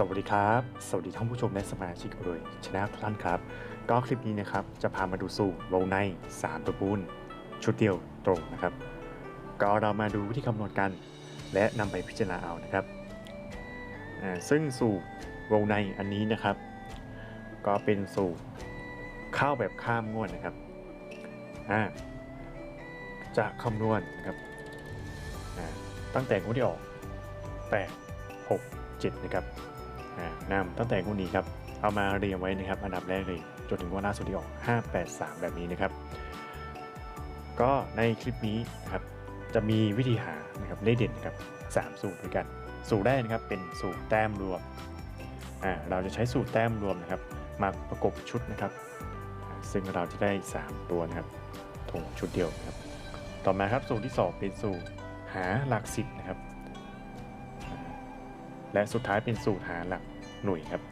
สวัสดีครับ สวัสดีท่านผู้ชมและสมาชิกรวยชนะทุกท่านครับ ก็คลิปนี้นะครับจะพามาดูสูตรวงใน3ตัวปูนชุดเดียวตรงนะครับ ก็เรามาดูวิธีคำนวณกัน และนำไปพิจารณาเอานะครับอ่าซึ่งสูตรวงในอันนี้นะครับ ก็เป็นสูตรข้าวแบบข้ามงวดนะครับอ่าจะคำนวณนะครับตั้งแต่งวดที่ออก 8 6 7 นะครับ นำตั้งแต่งวดนี้ครับ เอามาเรียงไว้นะครับ อันดับแรกเลยจนถึงงวดล่าสุดที่ออก 5 8 3 แบบนี้นะครับ ก็ในคลิปนี้นะครับ จะมีวิธีหานะครับเลขเด่นนะครับ3สูตรด้วยกัน สูตรแรกนะครับเป็นสูตรแต้มรวม เราจะใช้สูตรแต้มรวมนะครับ มาประกบชุดนะครับ ซึ่งเราจะได้ 3 ตัวนะครับถุงชุดเดียวนะครับ ต่อมาครับสูตรที่ 2 เป็นสูตรหาหลักสิบนะครับ และสุดท้ายเป็นสูตรหาหลักหน่วยครับ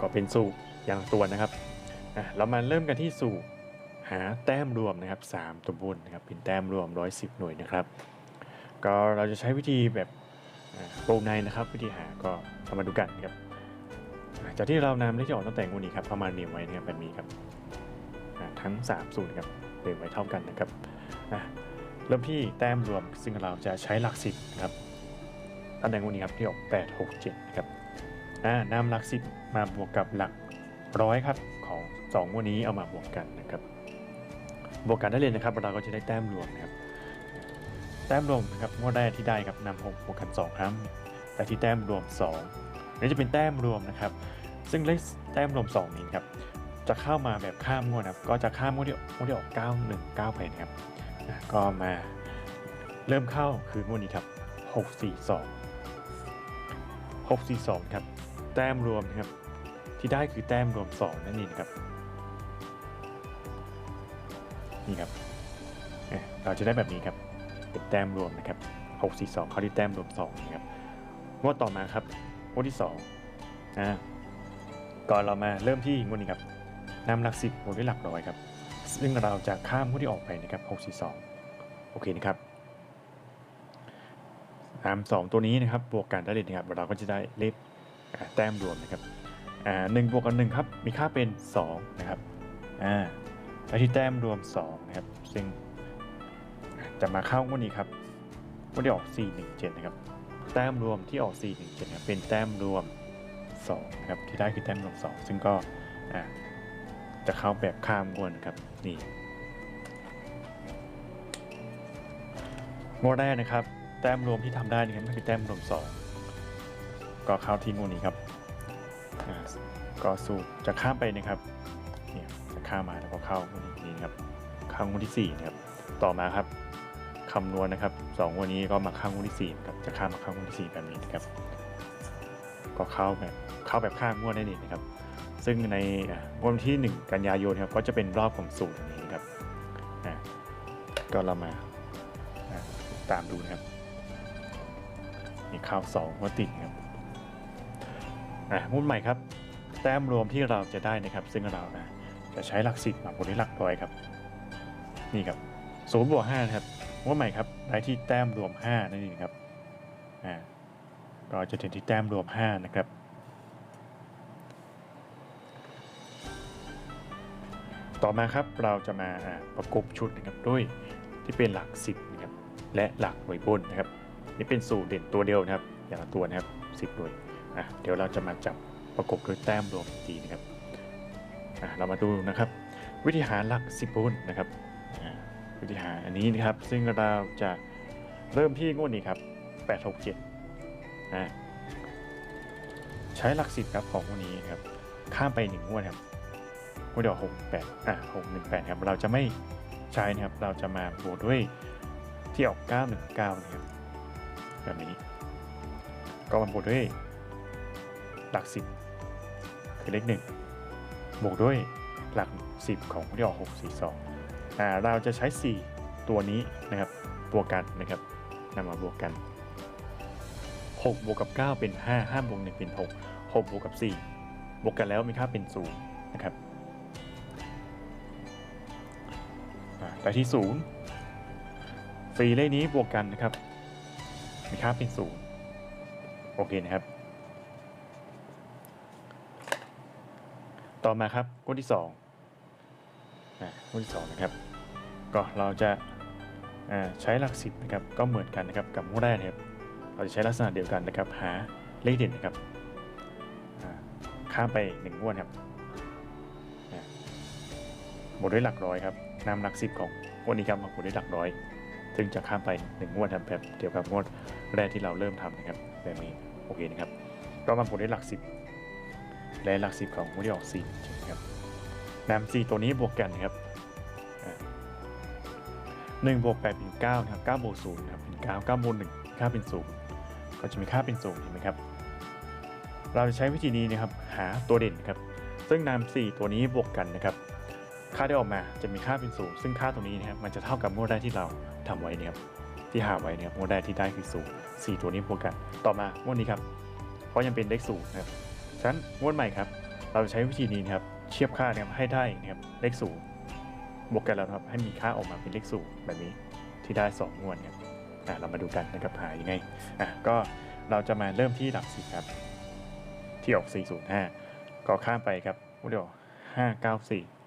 ก็เป็นสูตรอย่างตัวนะครับ เรามาเริ่มกันที่สูตรหาแต้มรวมนะครับ 3 ตัวบนนะครับเป็นแต้มรวม 110 หน่วยนะครับ ก็เราจะใช้วิธีแบบโปรในนะครับ วิธีหาก็เรามาดูกันครับจากที่เรานำเลขที่ออกตั้งแต่งวดนี้ครับประมาณเรียงไว้นะครับแบบนี้ครับทั้ง 3 สูตรครับเรียงไว้เท่ากันนะครับ เริ่มที่แต้มรวมซึ่งเราจะใช้หลักสิบนะครับตำแหน่งวันนี้ครับที่ออก8 6 7นะครับอ่านำหลักสิบมาบวกกับหลักร้อยครับของ2วันนี้เอามาบวกกันนะครับ บวกกันได้เลยนะครับเราก็จะได้แต้มรวมนะครับ แต้มรวมนะครับงวดแรกที่ได้ครับนำหกบวกกัน2ครั้งแต่ที่แต้มรวม2นี่จะเป็นแต้มรวมนะครับ ซึ่งเลขแต้มรวม 2 นี้ครับจะเข้ามาแบบข้ามงวดนะครับก็จะข้ามงวดที่งวดที่ออก 919ไปนะครับ ก็มาเริ่มเข้าคืองวดนี้ครับ 642 642 ครับ แต้มรวมนะครับ ที่ได้คือแต้มรวม 2 นั่นเองครับ นี่ครับ เราจะได้แบบนี้ครับ เป็นแต้มรวมนะครับ 642 เข้าที่แต้มรวม2นะครับงวดต่อมาครับงวดที่2อ่าก่อนเรามาเริ่มที่งวดนี้ครับนำหลักสิบบวกด้วยหลักร้อยครับ ซึ่งเราจะข้ามผู้ที่ออกไปนะครับ642 โอเคนะครับตามสองตัวนี้นะครับบวกกันได้เลยนะครับเราก็จะได้เลขแต้มรวมนะครับหนึ่งบวกกับหนึ่งครับมีค่าเป็น 2 นะครับอ่าไปที่แต้มรวม 2 นะครับ ซึ่งจะมาเข้างวดนี้ครับงวดที่ออก 417 นะครับ แต้มรวมที่ออก 417ครับเป็นแต้มรวม2นะครับที่ได้คือแต้มรวม 2 ซึ่งก็จะเข้าแบบข้ามงวดนครับ นี่งวดแรกนะครับ แต้มรวมที่ทำได้นะครับก็คือแต้มรวม 2 ก็เข้าที่งวดนี้ครับก็สู้จะข้ามไปนะครับเนี่ยจะข้ามมาแล้วก็เข้างวดนี้นะครับข้างวดที่4นะครับต่อมาครับคำนวณนะครับสองงวันนี้ก็มาข้างวดที่4นะครับจะข้ามมาข้างวดที่4แบบนี้นะครับ ก็เข้าแบบเข้าแบบข้ามงวดได้เลยนะครับ ซึ่งในวันที่ 1 กันยายนครับก็จะเป็นรอบของสูตรนี้ครับอะก็เรามาตามดูนะครับนี่ข้าวสองก็ติดครับอะมุดใหม่ครับ แต้มรวมที่เราจะได้นะครับ ซึ่งเราอะจะใช้หลักสิบมาบนที่หลักร้อยครับ นี่ครับศูนย์บวกห้านะครับมุดใหม่ครับได้ที่แต้มรวมห้านั่นเองครับอ่าก็จะถึงที่แต้มรวมห้านะครับ ต่อมาครับเราจะมาประกบชุดนะครับด้วยที่เป็นหลัก 10นะครับและหลักหน่วยบนนะครับนี่เป็นสูตรเด่นตัวเดียวนะครับ อย่างละตัวนะครับ10หน่วยอะเดี๋ยวเราจะมาจับประกบด้วยแต้มรวมทีนะครับอะเรามาดูนะครับ วิธีหาหลัก 10บนนะครับอ่าวิธีหาอันนี้นะครับ ซึ่งเราจะเริ่มที่งวดนี้ครับ8 6 7อ่าใช้หลัก10ครับของงวดนี้ครับข้ามไป1งวดครับ วดเดียวหกแปดอะหกหนึ่งแปดครับเราจะไม่ใช้นะครับเราจะมาบวกด้วยที่ออกเก้าหนึ่งเก้านะครับแบบนี้ ก็มาบวกด้วยหลักสิบคือเลขหนึ่งบวกด้วยหลักสิบของที่ออกหกสี่สองอ่าเราจะใช้สี่ตัวนี้นะครับบวกกันนะครับนำมาบวกกันหกบวกกับเก้าเป็นห้าห้าบวกหนึ่งเป็นหกหกบวกกับสี่บวกกันแล้วมีค่าเป็นศูนย์นะครับ ไปที่ศูนย์ฟรีเลขนี้บวกกันนะครับ มีค่าเป็นศูนย์โอเคนะครับ ต่อมาครับงวที่สองอ่างวที่สองนะครับ ก็เราจะใช้หลักสิบนะครับ ก็เหมือนกันนะครับกับงวดแรกนะครับ เราจะใช้ลักษณะเดียวกันนะครับ หาเลขเด่นนะครับอ่าข้ามไปหนึ่งวดครับอ่าบวกด้วยหลักร้อยครับ นำหลักสิบของงวดนี้ครับมาบวกด้วยหลักร้อย ซึ่งจะข้ามไปหนึ่งวดครับแบบเดียวกับงวดแรกที่เราเริ่มทำนะครับแบบนี้โอเคนะครับก็มาบวกด้วยหลักสิบและหลักสิบของงวดที่ออกสี่นะครับนำสี่ตัวนี้บวกกันนะครับหนึ่งบวกแปดเป็นเก้านะครับเก้าบวกศูนย์นะครับเป็นเก้าเก้าบวกหนึ่งค่าเป็นศูนย์ก็จะมีค่าเป็นศูนย์เห็นไหมครับ เราจะใช้วิธีนี้นะครับหาตัวเด่นครับ ซึ่งนำสี่ตัวนี้บวกกันนะครับ ค่าที่ออกมาจะมีค่าเป็นศูนย์ซึ่งค่าตรงนี้นะครับมันจะเท่ากับงวดแรกที่เราทำไว้นะครับที่หาไว้นะครับงวดแรกที่ได้คือศูนย์สี่ตัวนี้บวกกัน ต่อมางวดนี้ครับเพราะยังเป็นเลขศูนย์นะครับฉะนั้นงวดใหม่ครับเราใช้วิธีนี้นะครับเทียบค่านะครับให้ได้นะครับเลขศูนย์บวกกันแล้วนะครับให้มีค่าออกมาเป็นเลขศูนย์แบบนี้ที่ได้สองงวดครับอะเรามาดูกันนะครับหายังไงอะก็เราจะมาเริ่มที่หลักสิบครับ ที่ออก 405 ก็ข้ามไปครับเดียว594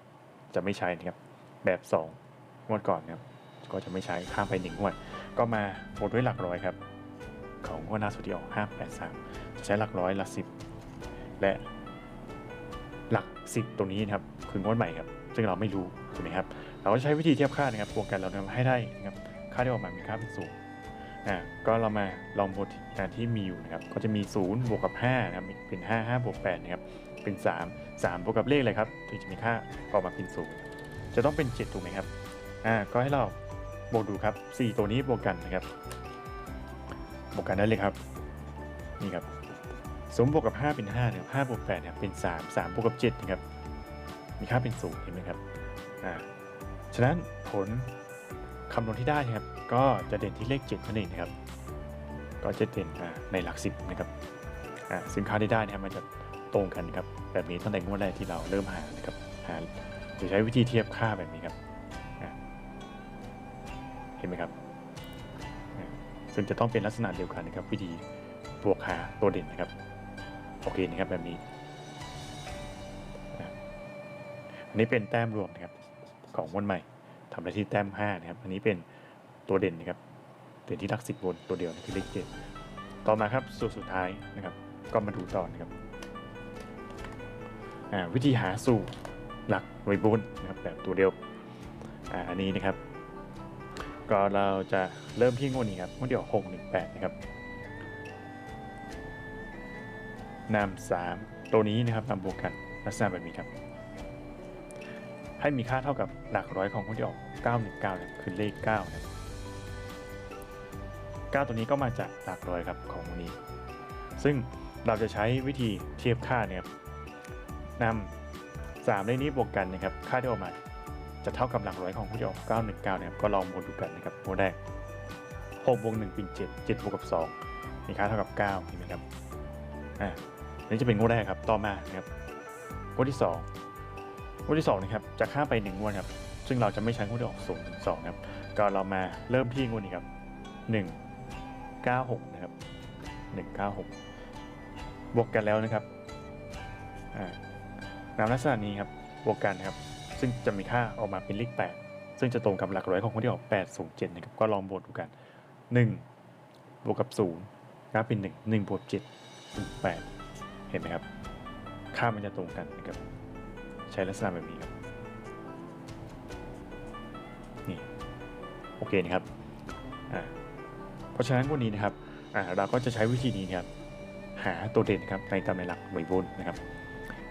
จะไม่ใช้นะครับ แบบ2งวดก่อนนะครับก็จะไม่ใช้ข้ามไป1งวด ก็มาบวกด้วยหลักร้อยครับ ของงวดหน้าสุดที่ออก583จะใช้หลักร้อยหลักสิบและหลัก 10ตรงนี้นะครับคืองวดใหม่ครับ ซึ่งเราไม่รู้ถูกไหมครับ เราก็ใช้วิธีเทียบค่านะครับบวกกันเราทำให้ได้นะครับค่าที่ออกมามีค่าเป็นศูนย์อ่าก็เรามาลองบทการที่มีอยู่นะครับ ก็จะมี 0 บวกกับ5นะครับเป็น 5 5 บวก8นะครับ เป็น 3 3บวกกับเลขอะไรครับถึงจะมีค่าออกมาเป็นศูนย์จะต้องเป็น 7 ถูกไหมครับอ่าก็ให้เราบวกดูครับ 4 ตัวนี้บวกกันนะครับบวกกันได้เลยครับนี่ครับศูนย์บวกกับ 5 เป็น5นะครับ5บวก8เนี่ยเป็น 3 3บวกกับ7นะครับมีค่าเป็นศูนย์เห็นไหมครับอ่าฉะนั้นผลคำนวณที่ได้นะครับ ก็จะเด่นที่เลข7นั่นเองนะครับ ก็จะเด่นในหลักสิบนะครับอ่าซึ่งค่าที่ได้นะครับมันจะ ตรงกันครับ แบบนี้ตั้งแต่งวดแรกที่เราเริ่มหานะครับหาโดยใช้วิธีเทียบค่าแบบนี้ครับเห็นไหมครับซึ่งจะต้องเป็นลักษณะเดียวกันนะครับ วิธีบวกหาตัวเด่นนะครับโอเคนะครับแบบนี้อันนี้เป็นแต้มรวมนะครับของวันใหม่ทำได้ที่แต้ม5นะครับ อันนี้เป็นตัวเด่นนะครับเด่นที่หลักสิบบนตัวเดียวนะคือเลขเจ็ดต่อมาครับสูตรสุดท้ายนะครับ ก็มาดูต่อนะครับ วิธีหาสูตรหลักไวยบนนะครับแบบตัวเดียวอ,อันนี้นะครับ ก็เราจะเริ่มที่งวดนี้ครับงวดเดียวหกหนึ่งแปดนะครับนำสามตัวนี้นะครับนำบวกกันลักษณะแบบนี้ครับ ให้มีค่าเท่ากับหลักร้อยของงวดที่ออก 919นะครับคือเลข9นะครับ9ตัวนี้ก็มาจากหลักร้อยครับของวันนี้ ซึ่งเราจะใช้วิธีเทียบค่าเนี่ยครับ นำ3เลขนี้บวกกันนะครับค่าที่ออกมาจะเท่ากับหลักร้อยของผู้ที่ออก919นะครับก็ลองบวกดูกันนะครับโมแรก6บวก1เป็น7 7บวกกับ2มีค่าเท่ากับ9เห็นไหมครับอ่านี่จะเป็นงวดแรกครับต่อมานะครับงวดที่2งวดที่2นะครับจะข้ามไป1งวดครับซึ่งเราจะไม่ใช้งวดที่ออก0ถึง2นะครับก็เรามาเริ่มที่งวดนี้ครับ 1 96นะครับ196 บวกกันแล้วนะครับอ่า นามลักษณะนี้ครับบวกกันครับ ซึ่งจะมีค่าออกมาเป็นเลข8 ซึ่งจะตรงกับหลักร้อยของคนที่ออก8 0 7นะครับก็ลองบวกดูกัน 1 บวกกับ0ก็เป็น 1 1บวก7เป็น8เห็นไหมครับ ค่ามันจะตรงกันนะครับ ใช้ลักษณะแบบนี้ครับนี่โอเคนะครับอ่าเพราะฉะนั้นวันนี้นะครับอ่าเราก็จะใช้วิธีนี้นะครับหาตัวเด่นครับในตำแหน่งหลักไวบนนะครับ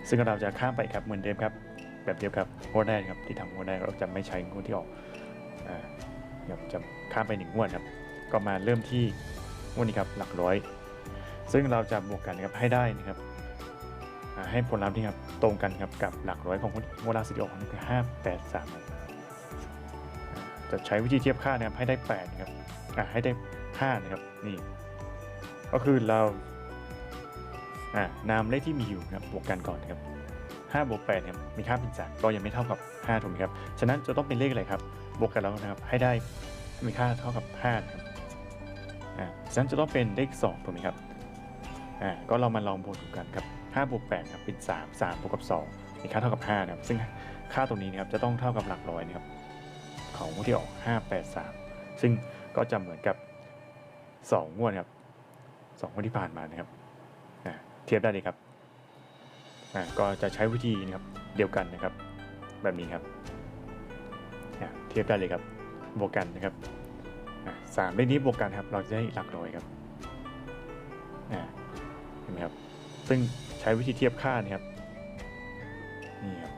ซึ่งเราจะข้ามไปครับเหมือนเดิมครับ แบบเดียวกับงวดแรกครับที่ทำงวดแรกเราจะไม่ใช้งวดที่ออกอ่าเดี๋ยวจะข้ามไปหนึ่งงวดครับ ก็มาเริ่มที่งวดนี้ครับหลักร้อย ซึ่งเราจะบวกกันครับให้ได้นะครับให้ผลลัพธ์ที่ครับตรงกันครับกับหลักร้อยของงวดล่าสุดที่ออกนั่นคือห้าแปดสามจะใช้วิธีเทียบค่านะครับให้ได้แปดนะครับอะให้ได้5นะครับนี่ ก็คือเรา อ่านำเลขที่มีอยู่นะครับบวกกันก่อนครับ5บวก8เนี่ยมีค่าเป็น3ก็ยังไม่เท่ากับ5ถูกไหมครับฉะนั้นจะต้องเป็นเลขอะไรครับบวกกันแล้วนะครับให้ได้มีค่าเท่ากับ5ครับอ่าฉะนั้นจะต้องเป็นเลข2ถูกไหมครับอ่าก็เรามาลองบวกดูกันครับ5บวก8ครับเป็น 3 3บวกกับ2มีค่าเท่ากับ5นะครับซึ่งค่าตรงนี้นะครับจะต้องเท่ากับหลักร้อยนะครับของงวที่ออก 583 ซึ่งก็จะเหมือนกับ 2 งวดครับสองวดที่ผ่านมานะครับ เทียบได้เลยครับอ่าก็จะใช้วิธีนะครับเดียวกันนะครับ แบบนี้ครับอ่เทียบได้เลยครับบวกกันนะครับสามเลขนี้บวกกันครับ เราจะได้หลักร้อยครับอ่เห็นไหมครับซึ่งใช้วิธีเทียบค่านี่ครับนี่ครับ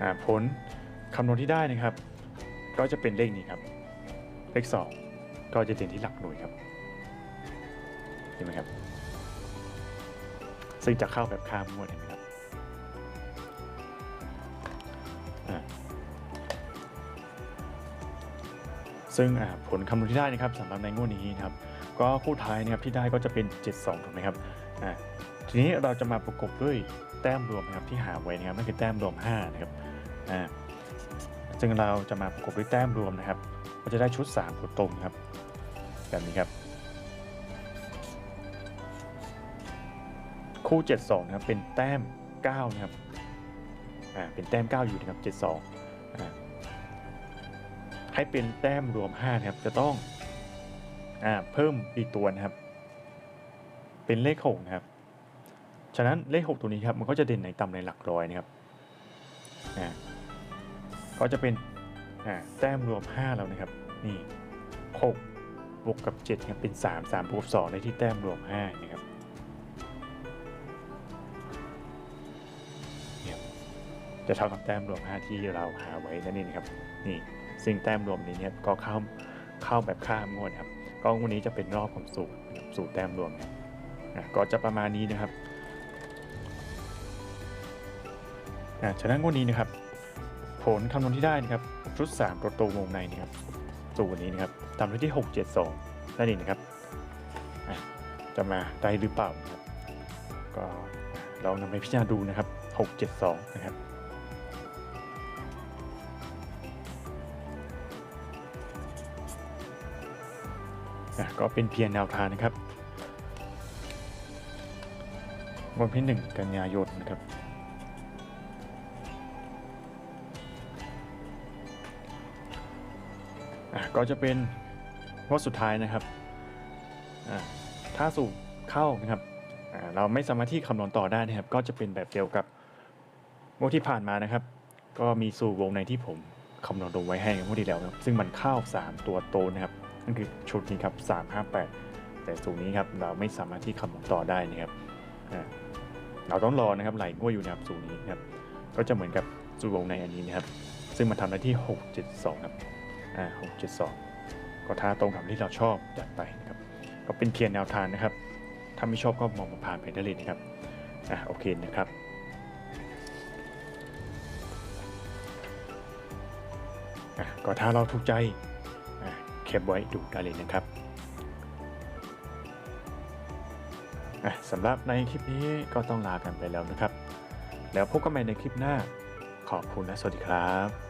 อ่าผลคำนวณที่ได้นะครับ ก็จะเป็นเลขนี้ครับ เลขสองก็จะเด่นที่หลักหน่วยครับเห็นไหมครับ ซึ่งจะเข้าแบบข้ามงวดเห็นไหมครับซึ่งผลคำนวณที่ได้นะครับสำหรับในงวดนี้นะครับก็คู่ท้ายนะครับที่ได้ก็จะเป็น 72ถูกไหมครับทีนี้เราจะมาประกบด้วยแต้มรวมนะครับที่หาไว้นะครับนั่นคือแต้มรวม5นะครับซึ่งเราจะมาประกบด้วยแต้มรวมนะครับ ก็จะได้ชุด3ตัวตรงครับแบบนี้ครับ คู่ 72นะครับเป็นแต้ม9นะครับอ่าเป็นแต้ม 9 อยู่นะครับ72อ่าให้เป็นแต้มรวม5นะครับจะต้องอ่าเพิ่มอีกตัวนะครับ เป็นเลข6นะครับฉะนั้นเลข 6 ตัวนี้ครับมันก็จะเด่นในตำในหลักร้อยนะครับอ่าก็จะเป็นอ่าแต้มรวม 5 แล้วนะครับนี่6บวกกับ7ครับเป็น 3 3บวก2ได้ที่แต้มรวม5นะครับ จะเท่ากับแต้มรวม 5 ที่เราหาไว้นั่นเองนะครับนี่ซึ่งแต้มรวมนี้เนี่ยก็เข้าเข้าแบบข้ามงวดครับก็งวดนี้จะเป็นรอบของสูตรสูตรแต้มรวมเนี่ยอะก็จะประมาณนี้นะครับอะฉะนั้นงวดนี้นะครับ ผลคำนวณที่ได้นะครับชุด3ตัวโตวงในนะครับสูตรนี้นะครับตามด้วยที่ 672นั่นเองนะครับจะมาได้หรือเปล่าครับก็เรานำไปพิจารณาดูนะครับ 672 นะครับ ก็เป็นเพียงแนวทางนะครับ วันที่หนึ่งกันยายนนะครับก็จะเป็นงวดสุดท้ายนะครับ ถ้าสูตรเข้านะครับ เราไม่สามารถที่คำนวณต่อได้นะครับ ก็จะเป็นแบบเดียวกับงวดที่ผ่านมานะครับ ก็มีสูตรวงในที่ผมคำนวณลงไว้ให้งวดที่แล้วนะครับ ซึ่งมันเข้า 3 ตัวโตนะครับ นั่นคือชุดนี้ครับ 358 แต่สูตรนี้ครับเราไม่สามารถที่คำนวณต่อได้นะครับเราต้องรอนะครับไหลงวดอยู่นะครับสูตรนี้นะครับก็จะเหมือนกับสูตรวงในอันนี้นะครับ ซึ่งมันทำได้ที่ 672 ครับอ่า672 ก็ถ้าตรงกับที่เราชอบจัดไปนะครับก็เป็นเพียงแนวทางนะครับ ถ้าไม่ชอบก็มองผ่านไปได้เลยนะครับอ่าโอเคนะครับก็ถ้าเราถูกใจ ปไว้ดูได้เลยนะครับสำหรับในคลิปนี้ก็ต้องลากันไปแล้วนะครับ แล้วพบกันใหม่ในคลิปหน้า ขอบคุณและสวัสดีครับ